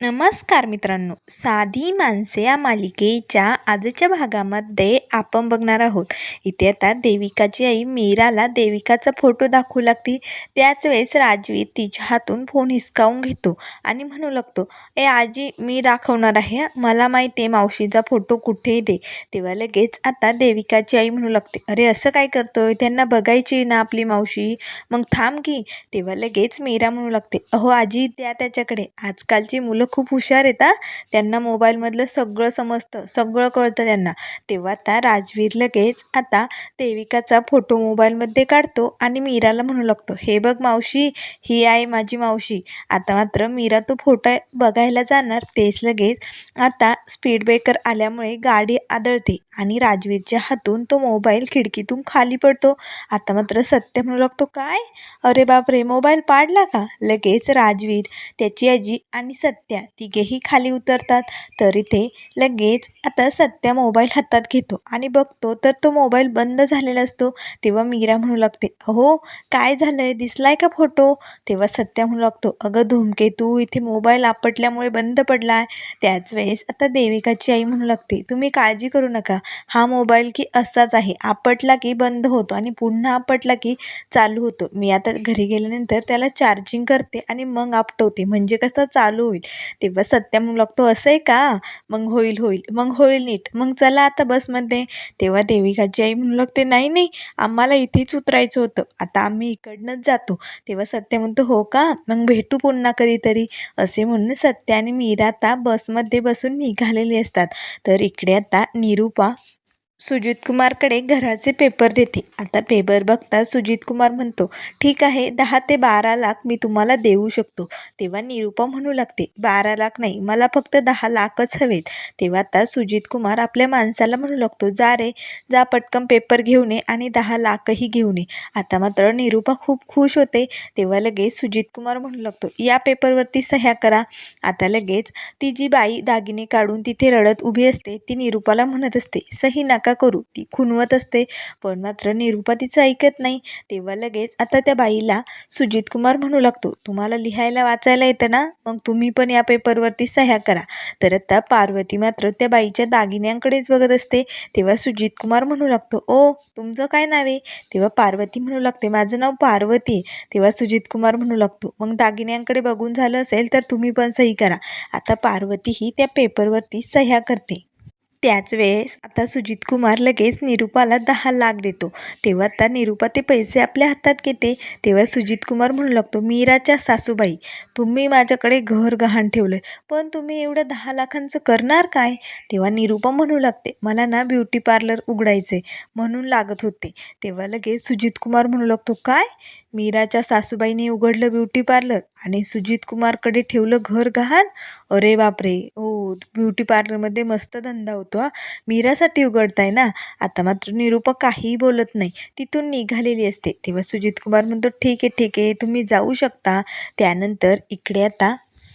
नमस्कार मित्रांनो. साधी माणसे या मालिकेच्या आजच्या भागामध्ये आपण बघणार आहोत. इथे आता देविकाची आई मीराला देविकाचा फोटो दाखवू लागती. त्याच वेळेस राजवी तिच्या हातून फोन हिसकावून घेतो आणि म्हणू लागतो ए आजी मी दाखवणार आहे. मला माहिती आहे मावशीचा फोटो कुठे दे. तेव्हा लगेच आता देविकाची आई म्हणू लागते अरे असं काय करतोय? त्यांना बघायची ना आपली मावशी? मग थांब की. तेव्हा लगेच मीरा म्हणू लागते अहो आजी द्या त्याच्याकडे. आजकालची मुलं खूप हुशार आहेत त्यांना मोबाईलमधलं सगळं समजतं सगळं कळतं त्यांना. तेव्हा आता राजवीर लगेच आता देविकाचा फोटो मोबाईलमध्ये काढतो आणि मीराला म्हणू लागतो हे बघ मावशी ही आहे माझी मावशी. आता मात्र मीरा तो फोटो बघायला जाणार तेच लगेच आता स्पीड ब्रेकर आल्यामुळे गाडी आदळते. आणि राजवीरच्या हातून तो मोबाईल खिडकीतून खाली पडतो. आता मात्र सत्य म्हणू लागतो काय? अरे बापरे मोबाईल पाडला का? लगेच राजवीर त्याची आजी आणि सत्या तिघेही खाली उतरतात. तरी ते लगेच आता सत्या मोबाईल हातात घेतो आणि बघतो तर तो मोबाईल बंद झालेला असतो. तेव्हा मीरा म्हणू लागते अहो काय झालंय? दिसलाय का फोटो? तेव्हा सत्या म्हणू लागतो अगं धूमकेतू इथे मोबाईल आपटल्यामुळे बंद पडलाय. त्याच वेळेस आता देविकाची आई म्हणू लागते तुम्ही काळजी करू नका. हा मोबाईल की असाच आहे. आपटला की बंद होतो आणि पुन्हा आपटला की चालू होतो. मी आता घरी गेल्यानंतर त्याला चार्जिंग करते आणि मग आपटवते. म्हणजे कसं चालू होईल? तेव्हा सत्या म्हणू लागतो असं आहे का? मग होईल होईल. मग होईल नीट. मग चला आता बसमध्ये. तेव्हा देविकाची आई म्हणू लागते नाही नाही. आम्हाला इथेच उतरायचं होतं. आता आम्ही इकडनंच जातो. तेव्हा सत्य म्हणतो हो का? मग भेटू पुन्हा कधीतरी. असे म्हणून सत्य आणि मीरा आता बसमध्ये बसून निघालेले असतात. तर इकडे आता निरूपा सुजित कुमारकडे घराचे पेपर देते. आता पेपर बघता सुजित कुमार म्हणतो ठीक आहे दहा ते बारा लाख मी तुम्हाला देऊ शकतो. तेव्हा निरुपा म्हणू लागते बारा लाख नाही मला फक्त दहा लाखच हवेत. तेव्हा आता सुजित कुमार आपल्या माणसाला म्हणू लागतो जा रे जा पटकन पेपर घेऊन ये आणि दहा लाखही घेऊन ये. आता मात्र निरुपा खूप खुश होते तेव्हा लगेच सुजित कुमार म्हणू लागतो या पेपरवरती सह्या करा. आता लगेच ती जी बाई दागिने काढून तिथे रडत उभी असते ती निरुपाला म्हणत असते सही नका करू. ती खुणवत असते. पण मात्र निरूपा तिचं ऐकत नाही. तेव्हा लगेच आता त्या बाईला सुजित कुमार म्हणू लागतो तुम्हाला लिहायला वाचायला येतं ना? मग तुम्ही पण या पेपरवरती सह्या करा. तर आता पार्वती मात्र त्या बाईच्या दागिन्यांकडेच बघत असते. तेव्हा सुजित कुमार म्हणू लागतो ओ तुमचं काय नाव आहे? तेव्हा पार्वती म्हणू लागते माझं नाव पार्वती आहे. तेव्हा सुजित कुमार म्हणू लागतो मग दागिन्यांकडे बघून झालं असेल तर तुम्ही पण सही करा. आता पार्वती ही त्या पेपरवरती सह्या करते. त्याच वेळेस आता सुजित कुमार लगेच निरूपाला दहा लाख देतो. तेव्हा आता निरूपा ते पैसे आपल्या हातात घेते. तेव्हा सुजित कुमार म्हणू लागतो मीराच्या सासूबाई तुम्ही माझ्याकडे घर गहाण ठेवलं पण तुम्ही एवढं दहा लाखांचं करणार काय? तेव्हा निरूपा म्हणू लागते मला ना ब्युटी पार्लर उघडायचे म्हणून लागत होते. तेव्हा लगेच सुजित कुमार म्हणू लागतो काय? मीराच्या सासूबाईने उघडलं ब्युटी पार्लर आणि सुजित कुमारकडे ठेवलं घर गहाण. अरे बापरे. हो ब्युटी पार्लरमध्ये मस्त धंदा होतो हा. मीरासाठी उघडताय ना? आता मात्र निरूपा काहीही बोलत नाही. तिथून निघालेली असते. तेव्हा सुजित कुमार म्हणतो ठीक आहे ठीक आहे. तुम्ही जाऊ शकता. त्यानंतर इकडे आता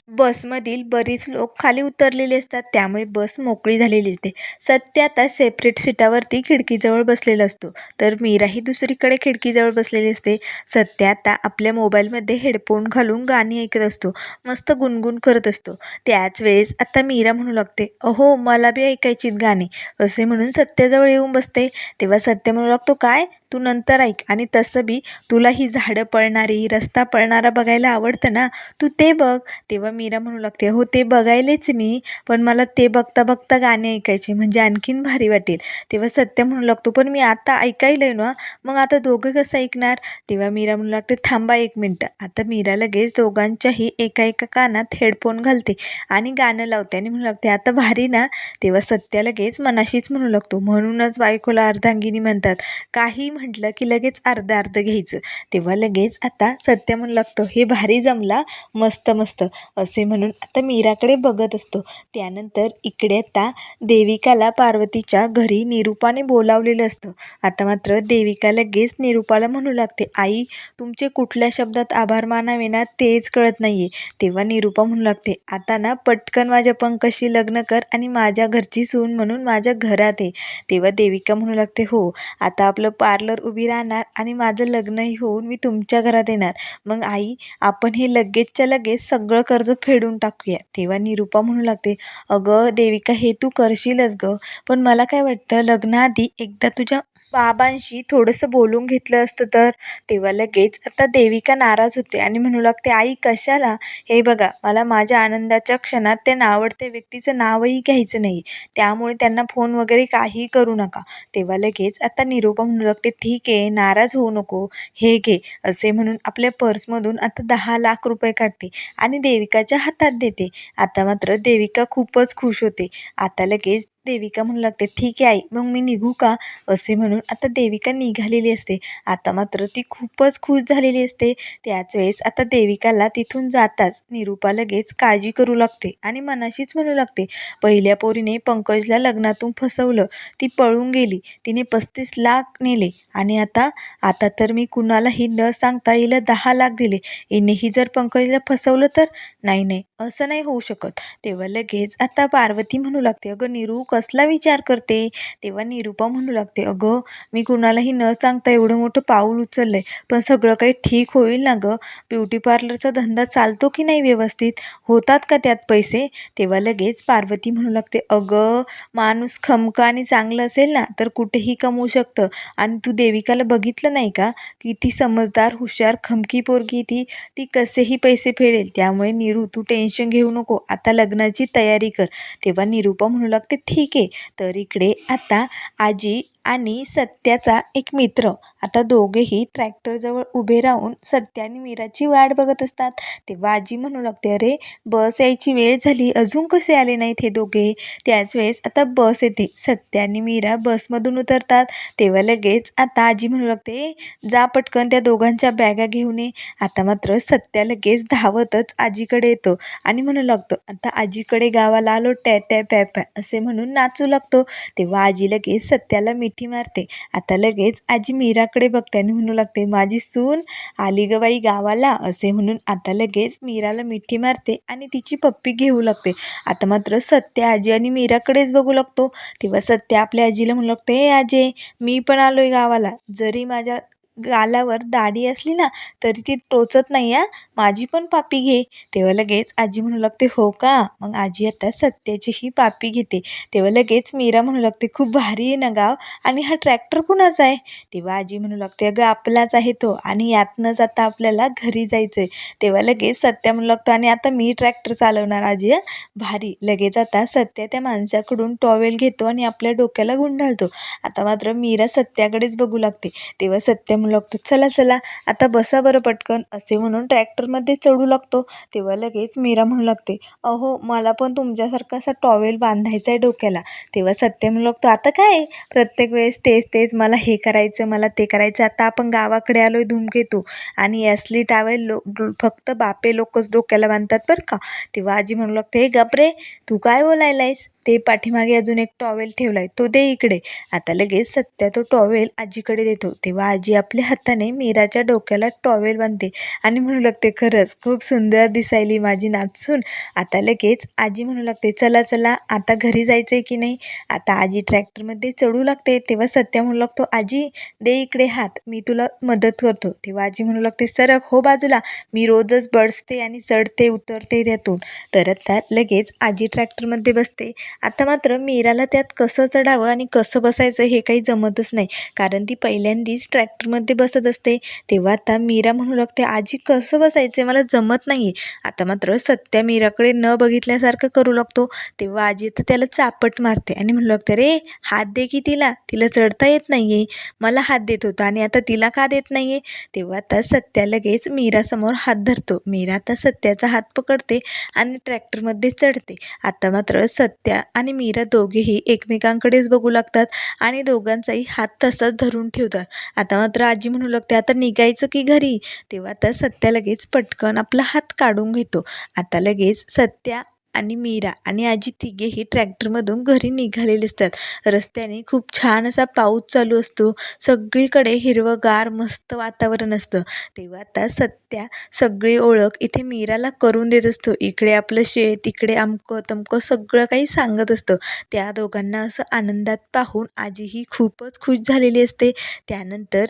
बसमधील बरीच लोक खाली उतरलेले असतात. त्यामुळे बस मोकळी झालेली असते सत्य आता सेपरेट सीटावरती खिडकीजवळ बसलेला असतो. तर मीराही दुसरीकडे खिडकीजवळ बसलेली असते. सत्य आता आपल्या मोबाईलमध्ये हेडफोन घालून गाणी ऐकत असतो. मस्त गुणगुण करत असतो. त्याच वेळेस आता मीरा म्हणू लागते अहो मला बी ऐकायचीत गाणी. असे म्हणून सत्याजवळ येऊन बसते. तेव्हा सत्य म्हणू लागतो काय? तू नंतर ऐक. आणि तसं बी तुला ही झाडं पळणारी रस्ता पळणारा बघायला आवडतं ना तू ते बघ. तेव्हा मीरा म्हणू लागते हो ते बघायलेच मी पण मला ते बघता बघता गाणे ऐकायचे म्हणजे आणखीन भारी वाटेल. तेव्हा सत्य म्हणू लागतो पण मी आता ऐकायलंय ना मग आता दोघं कसं ऐकणार? तेव्हा मीरा म्हणू लागते थांबा एक मिनटं. आता मीरा लगेच दोघांच्याही एका एका कानात हेडफोन घालते आणि गाणं लावते आणि म्हणू लागते आता भारी ना. तेव्हा सत्य लगेच मनाशीच म्हणू लागतो म्हणूनच बायकोला अर्धांगिनी म्हणतात काही म्हटलं की लगेच अर्ध अर्ध घ्यायचं. तेव्हा लगेच आता सत्य म्हणू लागतो. हे भारी जमला. मस्त मस्त. असे म्हणून आता मीराकडे बघत असतो. त्यानंतर इकडे आता देविकाला पार्वतीच्या घरी निरूपाने बोलावलेलं असतं. आता मात्र देविका लगेच निरूपाला म्हणू लागते आई तुमचे कुठल्या शब्दात आभार मानावे ना तेच कळत नाही आहे तेव्हा निरूपा म्हणू लागते आता ना पटकन माझ्या पंकशी लग्न कर आणि माझ्या घरची सून म्हणून माझ्या घरात आहे तेव्हा देविका म्हणू लागते हो आता आपलं पार्लर पार्लर उभी राहणार आणि माझं लग्नही होऊन मी तुमच्या घरात येणार. मग आई आपण हे लगेचच्या लगेच सगळं कर्ज फेडून टाकूया. तेव्हा निरुपा म्हणू लागते अगं देविका हे तू करशीलच गं. पण मला काय वाटतं लग्नाआधी एकदा तुझ्या बाबांशी थोडंसं बोलून घेतलं असतं तर? तेव्हा लगेच आता देविका नाराज होते आणि म्हणू लागते आई कशाला? हे बघा मला माझ्या आनंदाच्या क्षणात त्या नावडत्या व्यक्तीचं नावही घ्यायचं नाही. त्यामुळे त्यांना फोन वगैरे काहीही करू नका. तेव्हा लगेच आता निरोपा म्हणू लागते ठीक आहे नाराज होऊ नको. हे घे. असे म्हणून आपल्या पर्समधून आता दहा लाख रुपये काढते आणि देविकाच्या हातात देते. आता मात्र देविका खूपच खुश होते. आता लगेच देविका म्हणू लागते ठीक आहे आई मग मी निघू का? असे म्हणून आता देविका निघालेली असते. आता मात्र ती खूपच खुश झालेली असते. त्याच वेळेस आता देविकाला तिथून जाताच निरूपा लगेच काळजी करू लागते आणि मनाशीच म्हणू लागते पहिल्या पोरीने पंकजला लग्नातून फसवलं ती पळून गेली तिने पस्तीस लाख नेले आणि आता आता तर मी कुणालाही न सांगता हिला दहा लाख दिले. हिनेही जर पंकजला फसवलं तर? नाही नाही. असं नाही होऊ शकत. तेव्हा लगेच आता पार्वती म्हणू लागते अगं निरू कसला विचार करते? तेव्हा निरूपा म्हणू लागते अगं मी कुणालाही न सांगता एवढं मोठं पाऊल उचललं आहे पण सगळं काही ठीक होईल ना गं? ब्युटी पार्लरचा धंदा चालतो की नाही व्यवस्थित? होतात का त्यात पैसे? तेव्हा लगेच पार्वती म्हणू लागते अगं माणूस खमका आणि चांगलं असेल ना तर कुठेही कमवू शकतं. आणि तू देविकाला बघितलं नाही का? किती समजदार हुशार खमकी पोरगी ती. ती कसेही पैसे फेडेल. त्यामुळे निरू तू टेन्शन घेऊ नको. आता लग्नाची तयारी कर. तेव्हा निरूपा म्हणू लागते ठीक आहे. तर इकडे आता आजी आणि सत्याचा एक मित्र. आता दोघेही ट्रॅक्टरजवळ उभे राहून सत्या आणि मीराची वाट बघत असतात. तेव्हा आजी म्हणू लागते अरे बस यायची वेळ झाली. अजून कसे आले नाहीत हे दोघे? त्याच वेळेस आता बस येते. सत्या आणि मीरा बसमधून उतरतात. तेव्हा लगेच आता आजी म्हणू लागते जा पटकन त्या दोघांच्या बॅगा घेऊन ये. आता मात्र सत्या लगेच धावतच आजीकडे येतो आणि म्हणू लागतो आता आजीकडे गावाला आलो टॅ टॅ पॅ पॅ असे म्हणून नाचू लागतो. तेव्हा आजी लगेच सत्याला मिठ मारते. आता लगेच आजी मीराकडे बघते आणि म्हणू लागते माझी सून आली ग गावाला असे म्हणून आता लगेच मीराला मिठी मारते आणि तिची पप्पी घेऊ लागते. आता मात्र सत्य आजी आणि मीराकडेच बघू लागतो. तेव्हा सत्य आपल्या आजीला म्हणू लागते हे आजे मी पण आलोय गावाला. जरी माझ्या गालावर दाढी असली ना तरी ती टोचत नाही आ माझी पण पापी घे. तेव्हा लगेच आजी म्हणू लागते हो का? मग आजी आता सत्याची ही पापी घेते. तेव्हा लगेच मीरा म्हणू लागते खूप भारी आहे ना गाव आणि हा ट्रॅक्टर कुणाचा आहे? तेव्हा आजी म्हणू लागते अगं आपलाच आहे तो आणि यातनंच आता आपल्याला घरी जायचं आहे तेव्हा लगेच सत्या म्हणू लागतो आणि आता मी ट्रॅक्टर चालवणार आजी भारी. लगेच आता सत्या त्या माणसाकडून टॉवेल घेतो आणि आपल्या डोक्याला गुंडाळतो. आता मात्र मीरा सत्याकडेच बघू लागते. तेव्हा सत्या म्हणू लागतो. चला चला आता बसा बरं पटकन असे म्हणून ट्रॅक्टरमध्ये चढू लागतो. तेव्हा लगेच मीरा म्हणू लागते अहो मला पण तुमच्यासारखा असा टॉवेल बांधायचा आहे डोक्याला. तेव्हा सत्य म्हणू लागतो आता काय? प्रत्येक वेळेस तेच तेच मला हे करायचं मला ते करायचं आता आपण गावाकडे आलो आहे धूमकेतू आणि असली टावेल लो फक्त बापे लोकच डोक्याला बांधतात बरं का? तेव्हा आजी म्हणू लागते हे गपरे तू काय बोलायला आहेस ते पाठीमागे अजून एक टॉवेल ठेवला आहे तो दे इकडे. आता लगेच सत्या तो टॉवेल आजीकडे देतो. तेव्हा आजी आपल्या हाताने मीराच्या डोक्याला टॉवेल बांधते आणि म्हणू लागते खरंच खूप सुंदर दिसायली माझी नाचून आता लगेच आजी म्हणू लागते चला चला आता घरी जायचं आहे की नाही? आता आजी ट्रॅक्टरमध्ये चढू लागते तेव्हा सत्या म्हणू लागतो आजी दे इकडे हात मी तुला मदत करतो. तेव्हा आजी म्हणू लागते सरक हो बाजूला मी रोजच बडसते आणि चढते उतरते त्यातून. तर आता लगेच आजी ट्रॅक्टरमध्ये बसते. आता मात्र मीराला त्यात कसं चढावं आणि कसं बसायचं हे काही जमतच नाही. कारण ती पहिल्यांदीच ट्रॅक्टरमध्ये बसत असते. तेव्हा आता मीरा म्हणू लागते आजी कसं बसायचं मला जमत नाही आता मात्र सत्या मीराकडे न बघितल्यासारखं करू लागतो. तेव्हा आजी तर त्याला चापट मारते आणि म्हणू लागते रे हात दे की तिला. तिला चढता येत नाही आहे मला हात देत होता आणि आता तिला का देत नाही आहे तेव्हा आता सत्या लगेच मीरासमोर हात धरतो. मीरा आता सत्याचा हात पकडते आणि ट्रॅक्टरमध्ये चढते. आता मात्र सत्या आणि मीरा दोघेही एकमेकांकडेच बघू लागतात आणि दोघांचाही हात तसाच धरून ठेवतात. आता मात्र आजी म्हणू लागते आता निघायचं की घरी? तेव्हा आता सत्या लगेच पटकन आपला हात काढून घेतो. आता लगेच सत्या आणि मीरा आणि आजी तिघेही ट्रॅक्टरमधून घरी निघालेले असतात. रस्त्याने खूप छान असा पाऊस चालू असतो. सगळीकडे हिरवंगार मस्त वातावरण असतं. तेव्हा आता सत्या सगळी ओळख इथे मीराला करून देत असतो. इकडे आपलं शेत इकडे अमकं तमकं सगळं काही सांगत असतं. त्या दोघांना असं आनंदात पाहून आजीही खूपच खुश झालेली असते. त्यानंतर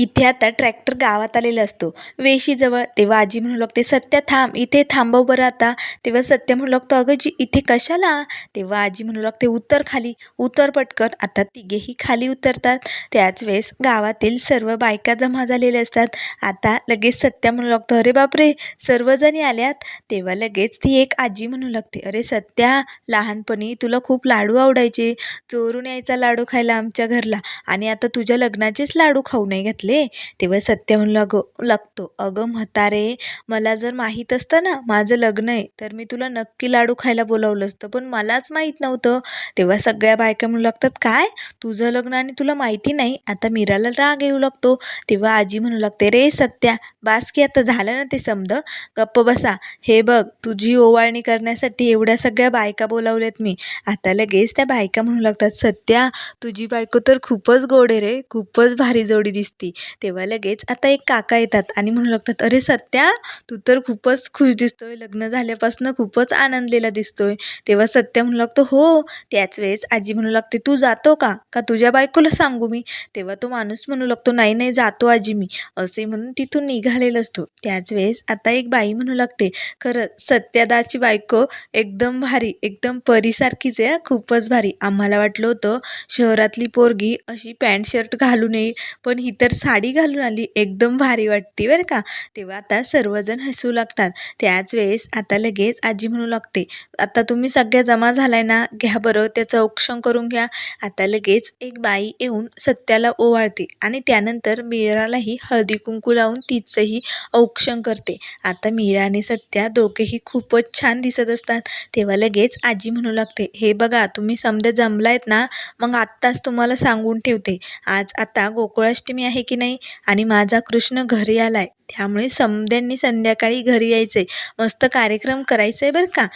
इथे आता ट्रॅक्टर गावात आलेला असतो. वेशीजवळ तेव्हा आजी म्हणू लागते सत्या थांब इथे थांबव हो बरं आता. तेव्हा सत्या म्हणू लागतो अगं जी इथे कशाला? तेव्हा आजी म्हणू लागते उतर खाली उतर पटकन. आता तिघेही खाली उतरतात. त्याच वेळेस गावातील सर्व बायका जमा झालेल्या असतात. आता लगेच सत्या म्हणू लागतो अरे बापरे सर्वजणी आल्यात. तेव्हा लगेच ती एक आजी म्हणू लागते अरे सत्या लहानपणी तुला खूप लाडू आवडायचे. चोरून यायचा लाडू खायला आमच्या घरला. आणि आता तुझ्या लग्नाचेच लाडू खाऊ नाही घातले. तेव्हा सत्य म्हणू लागतो. अगं म्हातारे मला जर माहीत असतं ना माझं लग्न आहे तर मी तुला नक्की लाडू खायला बोलावलं असतं. पण मलाच माहीत नव्हतं. तेव्हा सगळ्या बायका म्हणू लागतात काय? तुझं लग्न आणि तुला माहिती नाही? आता मीराला राग येऊ लागतो. तेव्हा आजी म्हणू लागते रे सत्या बास की आता झालं ना ते समद गप्प बसा. हे बघ तुझी ओवाळणी करण्यासाठी एवढ्या सगळ्या बायका बोलावल्यात मी. आता लगेच त्या बायका म्हणू लागतात सत्या तुझी बायको तर खूपच गोड आहे रे. खूपच भारी जोडी दिसते. तेव्हा लगेच आता एक काका येतात आणि म्हणू लागतात अरे सत्या तू तर खूपच खुश दिसतोय. लग्न झाल्यापासून खूपच आनंदलेला दिसतोय. तेव्हा सत्या म्हणू लागतो हो त्याच वेळेस आजी म्हणू लागते तू जातो का? का तुझ्या बायकोला सांगू मी? तेव्हा तो माणूस म्हणू लागतो नाही नाही जातो आजी मी. असे म्हणून तिथून निघालेला असतो. त्याच वेळेस आता एक बाई म्हणू लागते खरंच सत्यादाची बायको एकदम भारी एकदम परीसारखीच आहे खूपच भारी. आम्हाला वाटलं होतं शहरातली पोरगी अशी पॅन्ट शर्ट घालून येईल पण ही तर साडी घालून आली. एकदम भारी वाटते बरं का. तेव्हा आता सर्वजण हसू लागतात. त्याच वेळेस आता लगेच आजी म्हणू लागते आता तुम्ही सगळ्या जमा झालाय ना घ्या बरं त्याचं औक्षण करून घ्या. आता लगेच एक बाई येऊन सत्याला ओवाळते आणि त्यानंतर मीरालाही हळदी कुंकू लावून तिचंही औक्षण करते. आता मीरा आणि सत्या दोघेही खूपच छान दिसत असतात. तेव्हा लगेच आजी म्हणू लागते हे बघा तुम्ही समजा जमलायत ना मग आत्ताच तुम्हाला सांगून ठेवते. आज आता गोकुळाष्टमी आहे की नाही? आणि माझा कृष्ण घरी आलाय. त्यामुळे समद्यांनी संध्याकाळी घरी यायचंय. मस्त कार्यक्रम करायचा आहे बरं का?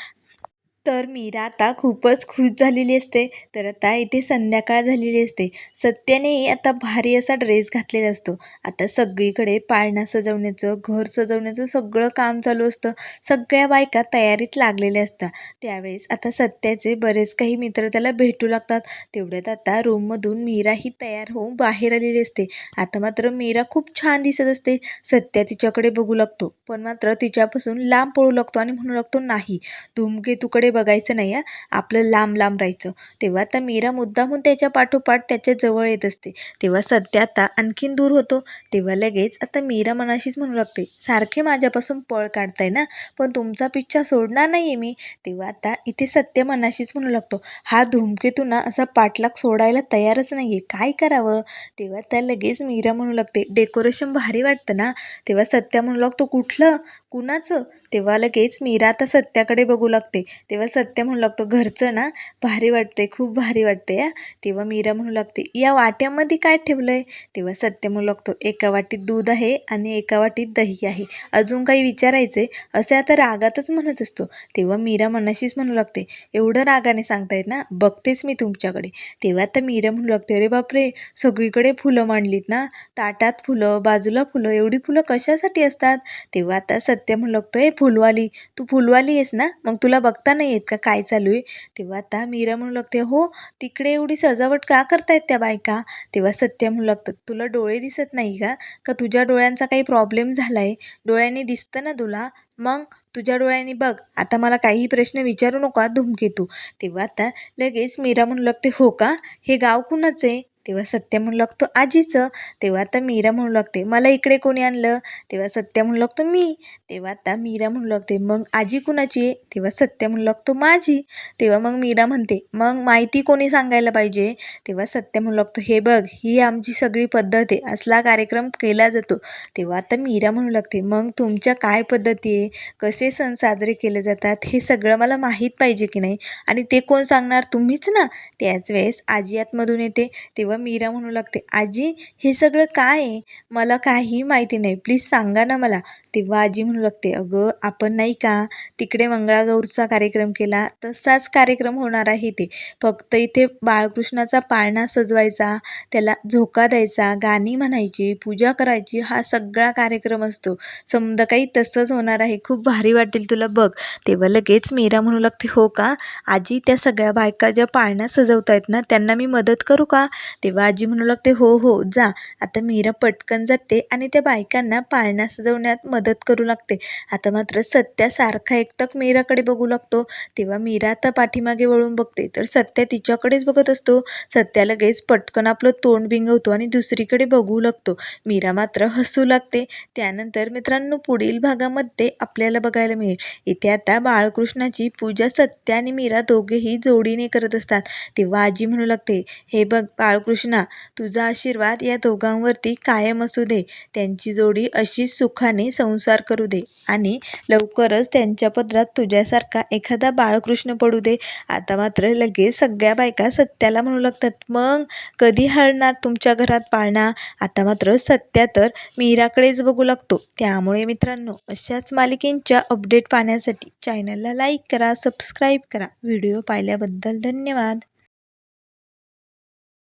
तर मीरा आता खूपच खुश झालेली असते. तर आता इथे संध्याकाळ झालेली असते. सत्यानेही आता भारी असा ड्रेस घातलेला असतो. आता सगळीकडे पाळणा सजवण्याचं घर सजवण्याचं सगळं काम चालू असतं. सगळ्या बायका तयारीत लागलेल्या असतात. त्यावेळेस आता सत्याचे बरेच काही मित्र त्याला भेटू लागतात. तेवढ्यात आता रूममधून मीराही तयार होऊन बाहेर आलेली असते. आता मात्र मीरा खूप छान दिसत असते. सत्या तिच्याकडे बघू लागतो. पण मात्र तिच्यापासून लांब पळू लागतो आणि म्हणू लागतो नाही. धूमकेतूकडे बघायचं नाही आहे आपलं लांब लांब राहायचं. तेव्हा आता मीरा मुद्दामून त्याच्या पाठोपाठ त्याच्याजवळ येत असते. तेव्हा सध्या आता आणखीन दूर होतो. तेव्हा लगेच आता मीरा मनाशीच म्हणू लागते सारखे माझ्यापासून पळ काढताय ना पण तुमचा पिच्छा सोडणार नाही आहे मी. तेव्हा आता इथे सत्य मनाशीच म्हणू लागतो हा धूमकेतू ना असा पाठलाग सोडायला तयारच नाही आहे काय करावं? तेव्हा त्या लगेच मीरा म्हणू लागते डेकोरेशन भारी वाटतं ना. तेव्हा सत्या म्हणू लागतो कुठलं? कुणाचं? तेव्हा लगेच मीरा आता सत्याकडे बघू लागते. तेव्हा सत्य म्हणू लागतो घरचं ना भारी वाटते खूप भारी वाटते या तेव्हा मीरा म्हणू लागते या वाट्यामध्ये काय ठेवलं आहे तेव्हा सत्य म्हणू लागतो एका वाटीत दूध आहे आणि एका वाटीत दही आहे. अजून काही विचारायचे असे आता रागातच म्हणत असतो. तेव्हा मीरा मनाशीच म्हणू लागते एवढं रागाने सांगतायत ना बघतेच मी तुमच्याकडे. तेव्हा आता मीरा म्हणू लागते अरे बापरे सगळीकडे फुलं मांडलीत ना ताटात फुलं बाजूला फुलं एवढी फुलं कशासाठी असतात? तेव्हा आता सत्य म्हणू लागतो ए फुलवाली तू फुलवाली आहेस ना? मग तुला बघता नाही येत का काय चालू आहे? तेव्हा आता मीरा म्हणू लागते हो तिकडे एवढी सजावट का करतायत त्या बायका? तेव्हा सत्य म्हणू लागतात तुला डोळे दिसत नाही का? का तुझ्या डोळ्यांचा काही प्रॉब्लेम झाला आहे डोळ्यांनी दिसतं ना तुला? मग तुझ्या डोळ्यांनी बघ आता मला काही प्रश्न विचारू नका धूमकेतू. तेव्हा आता लगेच मीरा म्हणू लागते हो का? हे गाव कुणाचं आहे? तेव्हा सत्य म्हणू लागतो आजीचं तेव्हा आता मीरा म्हणू लागते मला इकडे कोणी आणलं? तेव्हा सत्य म्हणू लागतो मी. तेव्हा आता मीरा म्हणू लागते मग आजी कुणाची आहे? तेव्हा सत्य म्हणू लागतो माझी. तेव्हा मग मीरा म्हणते मग माहिती कोणी सांगायला पाहिजे? तेव्हा सत्य म्हणू लागतो हे बघ ही आमची सगळी पद्धत आहे असला कार्यक्रम केला जातो. तेव्हा आता मीरा म्हणू लागते मग तुमच्या काय पद्धती आहे? कसे सण साजरे केले जातात? हे सगळं मला माहीत पाहिजे की नाही? आणि ते कोण सांगणार? तुम्हीच ना. त्याच वेळेस आजी आतमधून येते तेव्हा तेव्हा मीरा म्हणू लागते आजी हे सगळं काय आहे? मला काही माहिती नाही. प्लीज सांगा ना मला. तेव्हा आजी म्हणू लागते अगं आपण नाही का तिकडे मंगळागौरचा कार्यक्रम केला? तसाच कार्यक्रम होणार आहे ते फक्त इथे बाळकृष्णाचा पाळणा सजवायचा त्याला झोका द्यायचा गाणी म्हणायची पूजा करायची हा सगळा कार्यक्रम असतो. समजा काही तसंच होणार आहे. खूप भारी वाटेल तुला बघ. तेव्हा लगेच मीरा म्हणू लागते हो का? आजी त्या सगळ्या बायका ज्या पाळणा सजवत आहेत ना त्यांना मी मदत करू का? तेव्हा आजी म्हणू लागते हो हो जा. आता मीरा पटकन जाते आणि त्या बायकांना पाळणा सजवण्यात मदत करू लागते. आता मात्र सत्या सारखा एकटक मीराकडे बघू लागतो. तेव्हा मीरा आता पाठीमागे वळून बघते. तर सत्या तिच्याकडेच बघत असतो. सत्या लगेच पटकन आपलं तोंड बिंगवतो आणि दुसरीकडे बघू लागतो. मीरा मात्र हसू लागते. त्यानंतर मित्रांनो पुढील भागामध्ये आपल्याला बघायला मिळेल. इथे आता बाळकृष्णाची पूजा सत्या आणि मीरा दोघेही जोडीने करत असतात. तेव्हा आजी म्हणू लागते हे बघ बाळकृष्ण कृष्णा तुझा आशीर्वाद या दोघांवरती कायम असू दे. त्यांची जोडी अशीच सुखाने संसार करू दे आणि लवकरच त्यांच्या पदरात तुझ्यासारखा एखादा बाळकृष्ण पडू दे. आता मात्र लगेच सगळ्या बायका सत्याला म्हणू लागतात मग कधी हळणार तुमच्या घरात पाळणा आता मात्र सत्या तर मीराकडेच बघू लागतो. त्यामुळे मित्रांनो अशाच मालिकेंच्या अपडेट पाहण्यासाठी चॅनलला लाईक करा सबस्क्राईब करा. व्हिडिओ पाहिल्याबद्दल धन्यवाद.